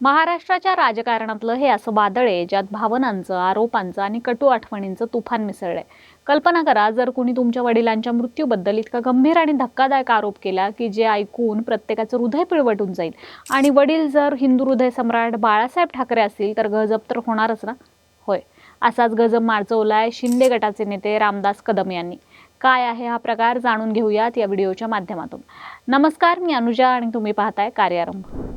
महाराष्ट्राच्या राजकारणातलं हे असं वादळ आहे ज्यात भावनांचं आरोपांचं आणि कटू आठवणींचं तुफान मिसळलंय. कल्पना करा जर कुणी तुमच्या वडिलांच्या मृत्यूबद्दल इतका गंभीर आणि धक्कादायक आरोप केला की जे ऐकून प्रत्येकाचं हृदय पिळवटून जाईल. आणि वडील जर हिंदू हृदय सम्राट बाळासाहेब ठाकरे असतील तर गजब तर होणारच ना? होय. असाच गजब मार्चवलाय शिंदे गटाचे नेते रामदास कदम यांनी. काय आहे हा प्रकार जाणून घेऊयात या व्हिडिओच्या माध्यमातून. नमस्कार मी अनुजा आणि तुम्ही पाहताय कार्यारंभ.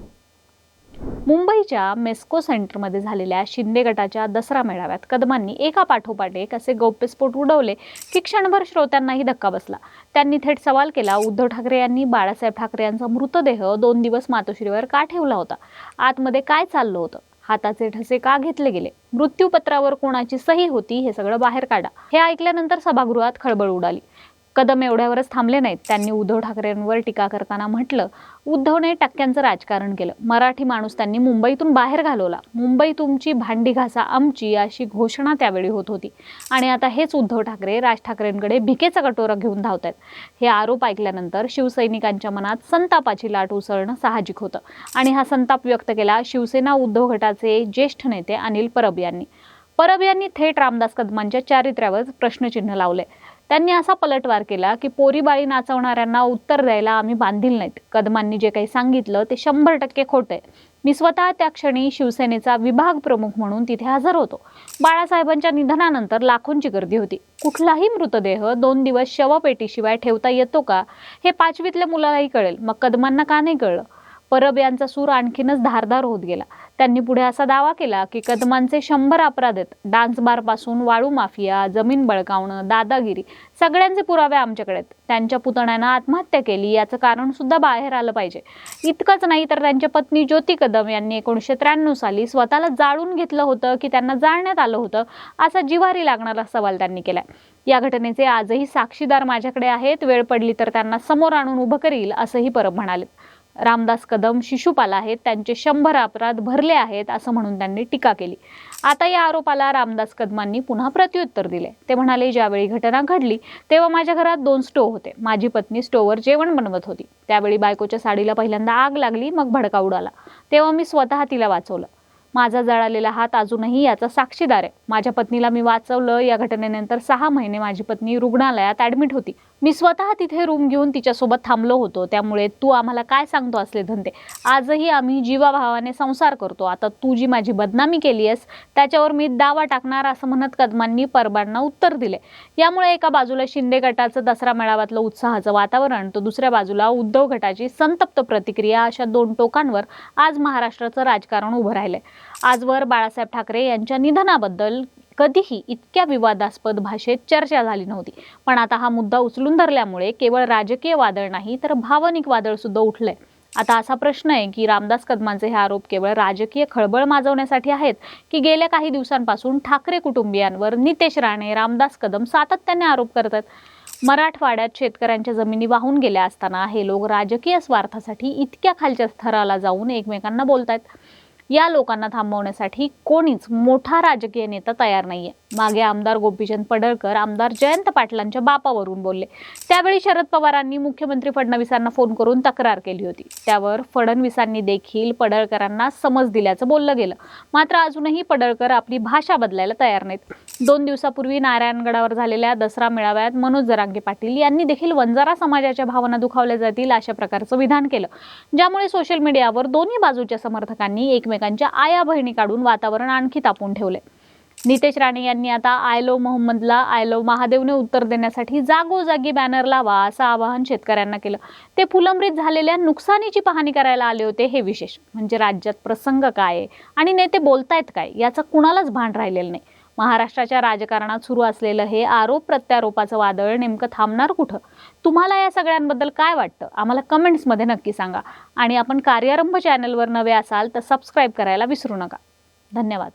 मुंबईच्या मेस्को सेंटरमध्ये झालेल्या शिंदे गटाच्या दसरा मेळाव्यात कदमांनी एका पाठोपाठ एक असे गौप्यस्फोट उडवले. की क्षणभर श्रोत्यांनाही धक्का बसला. त्यांनी थेट सवाल केला. उद्धव ठाकरे यांनी बाळासाहेब ठाकरे यांचा मृतदेह दोन दिवस मातोश्रीवर का ठेवला होता? आतमध्ये काय चाललं होतं? हाताचे ठसे का घेतले गेले? मृत्यूपत्रावर कोणाची सही होती हे सगळं बाहेर काढा. हे ऐकल्यानंतर सभागृहात खळबळ उडाली. कदम एवढ्यावरच थांबले नाहीत. त्यांनी उद्धव ठाकरेंवर टीका करताना म्हटलं उद्धवने टक्क्यांचं राजकारण केलं. मराठी माणूस त्यांनी मुंबईतून बाहेर घालवला. मुंबई तुमची भांडी घासा आमची अशी घोषणा त्यावेळी होत होती. आणि आता हेच उद्धव ठाकरे राज ठाकरेंकडे भिकेचा कटोरा घेऊन धावत आहेत हे आरोप ऐकल्यानंतर शिवसैनिकांच्या मनात संतापाची लाट उसळणं साहजिक होतं. आणि हा संताप व्यक्त केला शिवसेना उद्धव गटाचे ज्येष्ठ नेते अनिल परब यांनी. परब यांनी थेट रामदास कदमांच्या चारित्र्यावर प्रश्नचिन्ह लावले. त्यांनी असा पलटवार केला की पोरीबाळी नाचवणाऱ्यांना उत्तर द्यायला आम्ही बांधील नाहीत. कदमांनी जे काही सांगितलं ते शंभर टक्के खोटं आहे. मी स्वतः त्या क्षणी शिवसेनेचा विभाग प्रमुख म्हणून तिथे हजर होतो. बाळासाहेबांच्या निधनानंतर लाखोंची गर्दी होती. कुठलाही मृतदेह दोन दिवस शवपेटीशिवाय ठेवता येतो का हे पाचवीतल्या मुलालाही कळेल. मग कदमांना का नाही कळलं? परब यांचा सूर आणखीनच धारदार होत गेला. त्यांनी पुढे असा दावा केला की कदमांचे शंभर अपराध आहेत. डान्स बारपासून वाळू माफिया जमीन बळकावणं दादागिरी सगळ्यांचे पुरावे आमच्याकडे आहेत. त्यांच्या पुतण्यानं आत्महत्या केली याचं कारण सुद्धा बाहेर आलं पाहिजे. इतकंच नाही तर त्यांच्या पत्नी ज्योती कदम यांनी एकोणीसशे त्र्याण्णव साली स्वतःला जाळून घेतलं होतं की त्यांना जाळण्यात आलं होतं असा जिव्हारी लागणारा सवाल त्यांनी केलाय. या घटनेचे आजही साक्षीदार माझ्याकडे आहेत. वेळ पडली तर त्यांना समोर आणून उभं करील असंही परब म्हणाले. रामदास कदम शिशुपाल आहेत त्यांचे शंभर अपराध भरले आहेत असं म्हणून त्यांनी टीका केली. आता या आरोपाला रामदास कदमांनी पुन्हा प्रत्युत्तर दिले. ते म्हणाले ज्यावेळी घटना घडली तेव्हा माझ्या घरात दोन स्टोव होते. माझी पत्नी स्टोवर जेवण बनवत होती. त्यावेळी बायकोच्या साडीला पहिल्यांदा आग लागली मग भडका उडाला. तेव्हा मी स्वतः तिला वाचवलं. माझा जळालेला हात अजूनही याचा साक्षीदार आहे. माझ्या पत्नीला मी वाचवलं. या घटनेनंतर सहा महिने माझी पत्नी रुग्णालयात ॲडमिट होती. मी स्वतः तिथे रूम घेऊन तिच्यासोबत थांबलो होतो. त्यामुळे तू आम्हाला काय सांगतो असले धंदे? आजही आम्ही जीवाभावाने संसार करतो. आता तू जी माझी बदनामी केली आहेस त्याच्यावर मी दावा टाकणार असं म्हणत कदमांनी परबांना उत्तर दिले. यामुळे एका बाजूला शिंदे गटाचं दसरा मेळाव्यातलं उत्साहाचं वातावरण तर दुसऱ्या बाजूला उद्धव गटाची संतप्त प्रतिक्रिया अशा दोन टोकांवर आज महाराष्ट्राचं राजकारण उभं राहिलंय. आजवर बाळासाहेब ठाकरे यांच्या निधनाबद्दल कधीही इतक्या विवादास्पद भाषेत चर्चा झाली नव्हती. पण आता हा मुद्दा उचलून धरल्यामुळे केवळ राजकीय वादळ नाही तर भावनिक वादळ सुद्धा उठलंय. आता असा प्रश्न आहे की रामदास कदमांचे हे आरोप केवळ राजकीय खळबळ माजवण्यासाठी आहेत की गेल्या काही दिवसांपासून ठाकरे कुटुंबियांवर नितेश राणे रामदास कदम सातत्याने आरोप करतात? मराठवाड्यात शेतकऱ्यांच्या जमिनी वाहून गेल्या असताना हे लोक राजकीय स्वार्थासाठी इतक्या खालच्या स्तराला जाऊन एकमेकांना बोलतायत. या लोकांना थांबवण्यासाठी कोणीच मोठा राजकीय नेता तयार नाहीये. मागे आमदार गोपीचंद पडळकर आमदार जयंत पाटलांच्या बापावरून बोलले. त्यावेळी शरद पवारांनी मुख्यमंत्री फडणवीसांना फोन करून तक्रार केली होती. त्यावर फडणवीसांनी देखील पडळकरांना समज दिल्याचं बोललं गेलं. मात्र अजूनही पडळकर आपली भाषा बदलायला तयार नाहीत. दोन दिवसापूर्वी नारायणगडावर झालेल्या दसरा मेळाव्यात मनोज जरांगे पाटील यांनी देखील वंजारा समाजाच्या भावना दुखावल्या जातील अशा प्रकारचं विधान केलं. ज्यामुळे सोशल मीडियावर दोन्ही बाजूच्या समर्थकांनी एकमेकांच्या आया बहिणी काढून वातावरण आणखी तापून ठेवले. नितेश राणे यांनी आता आयलो मोहम्मदला आयलो महादेवने उत्तर देण्यासाठी जागोजागी बॅनर लावा असं आवाहन शेतकऱ्यांना केलं. ते फुलंब्रीत झालेल्या नुकसानीची पाहणी करायला आले होते हे विशेष. म्हणजे राज्यात प्रसंग काय आणि नेते बोलतायत काय याचं कुणालाच भान राहिलेलं नाही. महाराष्ट्राच्या राजकारणात सुरू असलेलं हे आरोप प्रत्यारोपाचं वादळ नेमकं थांबणार कुठं? तुम्हाला या सगळ्यांबद्दल काय वाटतं? आम्हाला कमेंट्समध्ये नक्की सांगा. आणि आपण कार्यारंभ चॅनलवर नवे असाल तर सबस्क्राईब करायला विसरू नका. धन्यवाद.